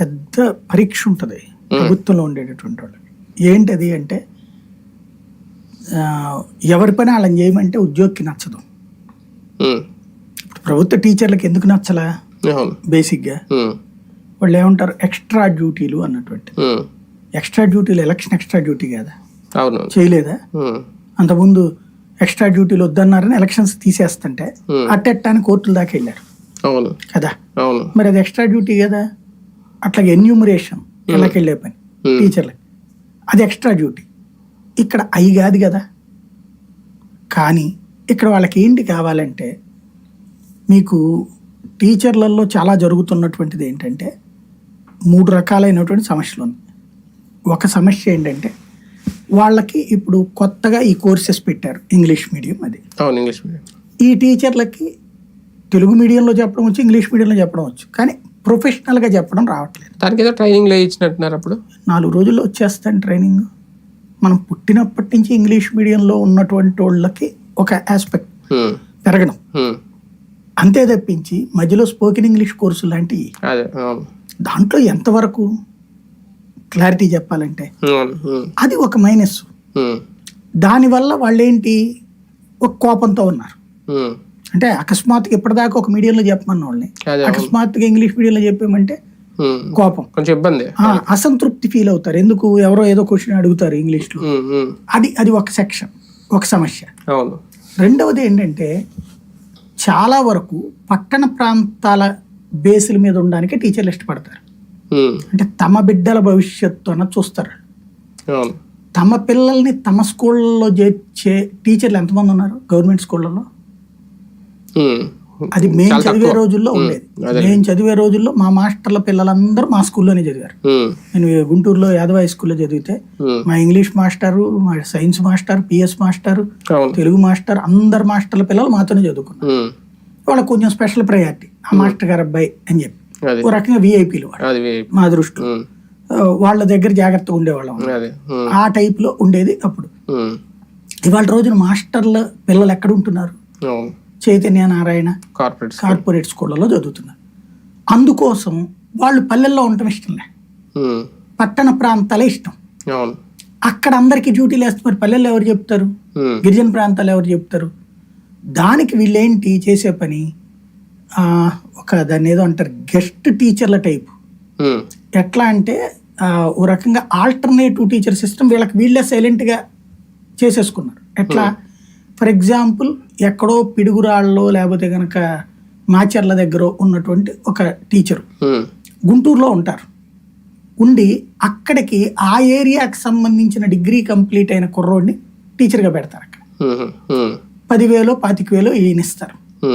పెద్ద పరీక్ష ఉంటుంది. ప్రభుత్వంలో ఉండేటటువంటి వాళ్ళకి. ఏంటది అంటే ఎవరి పని వాళ్ళని చేయమంటే ఉద్యోగికి నచ్చదు. ప్రభుత్వ టీచర్లకు ఎందుకు నచ్చలా? బేసిక్గా. వాళ్ళు ఏమంటారు? ఎక్స్ట్రా డ్యూటీలు అన్నటువంటి. ఎక్స్ట్రా డ్యూటీలు ఎలక్షన్ ఎక్స్ట్రా డ్యూటీ కదా? చేయలేదా. అంతకుముందు ఎక్స్ట్రా డ్యూటీలు వద్దన్నారని ఎలక్షన్స్ తీసేస్తుంటే Hmm. అట్టెట్టాని కోర్టుల దాకా వెళ్ళారు. కదా? మరి అది ఎక్స్ట్రా డ్యూటీ కదా? అట్లాగే ఎన్యూమరేషన్ వెళ్ళకి వెళ్ళే పని Hmm. టీచర్లకి అది ఎక్స్ట్రా డ్యూటీ ఇక్కడ అయి కాదు కదా. కానీ ఇక్కడ వాళ్ళకి ఏంటి కావాలంటే మీకు టీచర్లలో చాలా జరుగుతున్నటువంటిది ఏంటంటే మూడు రకాలైనటువంటి సమస్యలు ఉన్నాయి. ఒక సమస్య ఏంటంటే వాళ్ళకి ఇప్పుడు కొత్తగా ఈ కోర్సెస్ పెట్టారు ఇంగ్లీష్ మీడియం అది. ఇంగ్లీష్ మీడియం ఈ టీచర్లకి తెలుగు మీడియంలో చెప్పడం వచ్చు ఇంగ్లీష్ మీడియంలో చెప్పడం వచ్చు. కానీ ప్రొఫెషనల్గా చెప్పడం రావట్లేదు దానికి ఏదో ట్రైనింగ్లో ఇచ్చినట్టున్నారు అప్పుడు నాలుగు రోజుల్లో వచ్చేస్తాను ట్రైనింగ్ మనం పుట్టినప్పటి నుంచి ఇంగ్లీష్ మీడియంలో ఉన్నటువంటి వాళ్ళకి ఒక ఆస్పెక్ట్. పెరగడం. అంతే తప్పించి మధ్యలో స్పోకెన్ ఇంగ్లీష్ కోర్సు లాంటివి దాంట్లో ఎంతవరకు క్లారిటీ చెప్పాలంటే. అది ఒక మైనస్. దానివల్ల వాళ్ళేంటి ఒక కోపంతో ఉన్నారు. అంటే అకస్మాత్తుగా ఇప్పటిదాకా ఒక మీడియంలో చెప్పమన్న వాళ్ళని. అకస్మాత్తుగా ఇంగ్లీష్ మీడియంలో చెప్పామంటే. కోపం. కొంచెం ఇబ్బంది. అసంతృప్తి ఫీల్ అవుతారు. ఎందుకు? ఎవరో ఏదో క్వశ్చన్ అడుగుతారు ఇంగ్లీష్లో. ఉమ్. ఉమ్. అది అది ఒక సెక్షన్ ఒక సమస్య. రెండవది ఏంటంటే చాలా వరకు పట్టణ ప్రాంతాల బేసుల మీద ఉండడానికి టీచర్లు ఇష్టపడతారు. అంటే తమ బిడ్డల భవిష్యత్తు అన్నది చూస్తారు. తమ పిల్లల్ని తమ స్కూళ్ళలో చేర్చే టీచర్లు ఎంతమంది ఉన్నారు? గవర్నమెంట్ స్కూళ్ళలో. అది మేము చదివే. రోజుల్లో. ఉండేది. మేము చదివే రోజుల్లో మా మాస్టర్ల పిల్లలందరూ మా స్కూల్లోనే చదివారు. నేను గుంటూరులో యాదవ హై స్కూల్లో చదివితే. మా ఇంగ్లీష్ మాస్టరు మా science master PS master Telugu master అందరు మాస్టర్ల పిల్లలు మాతోనే చదువుకున్నారు. వాళ్ళకి కొంచెం స్పెషల్ ప్రయారిటీ ఆ మాస్టర్ గారు అబ్బాయి అని చెప్పి. ఓ రకంగా విఐపీలు మా దృష్టిలో వాళ్ళ దగ్గర జాగ్రత్తగా ఉండేవాళ్ళం. ఆ టైప్లో ఉండేది అప్పుడు. ఇవాళ రోజున మాస్టర్ల పిల్లలు ఎక్కడ ఉంటున్నారు? చైతన్య నారాయణ కార్పొరేట్స్ కార్పొరేట్ స్కూళ్ళలో చదువుతున్నారు అందుకోసం వాళ్ళు పల్లెల్లో ఉండటం ఇష్టంలే. పట్టణ ప్రాంతాలే ఇష్టం. అక్కడ అందరికీ డ్యూటీలు వేస్తే మరి పల్లెల్లో ఎవరు చెప్తారు. గిరిజన ప్రాంతాలు ఎవరు చెప్తారు? దానికి వీళ్ళేంటి చేసే పని? ఒక దాన్ని ఏదో అంటారు గెస్ట్ టీచర్ల టైపు. ఎట్లా అంటే ఓ రకంగా ఆల్టర్నేటివ్ టీచర్ సిస్టమ్ వీళ్ళకి వీళ్ళే సైలెంట్గా చేసేసుకున్నారు. ఎట్లా? ఫర్ ఎగ్జాంపుల్ ఎక్కడో పిడుగురాళ్ళలో లేకపోతే కనుక మాచర్ల దగ్గర ఉన్నటువంటి ఒక టీచరు. గుంటూరులో ఉంటారు ఉండి అక్కడికి ఆ ఏరియాకి సంబంధించిన డిగ్రీ కంప్లీట్ అయిన కుర్రోడిని టీచర్గా పెడతారు అక్కడ. పదివేలో పాతిక వేలో ఈయనిస్తారు.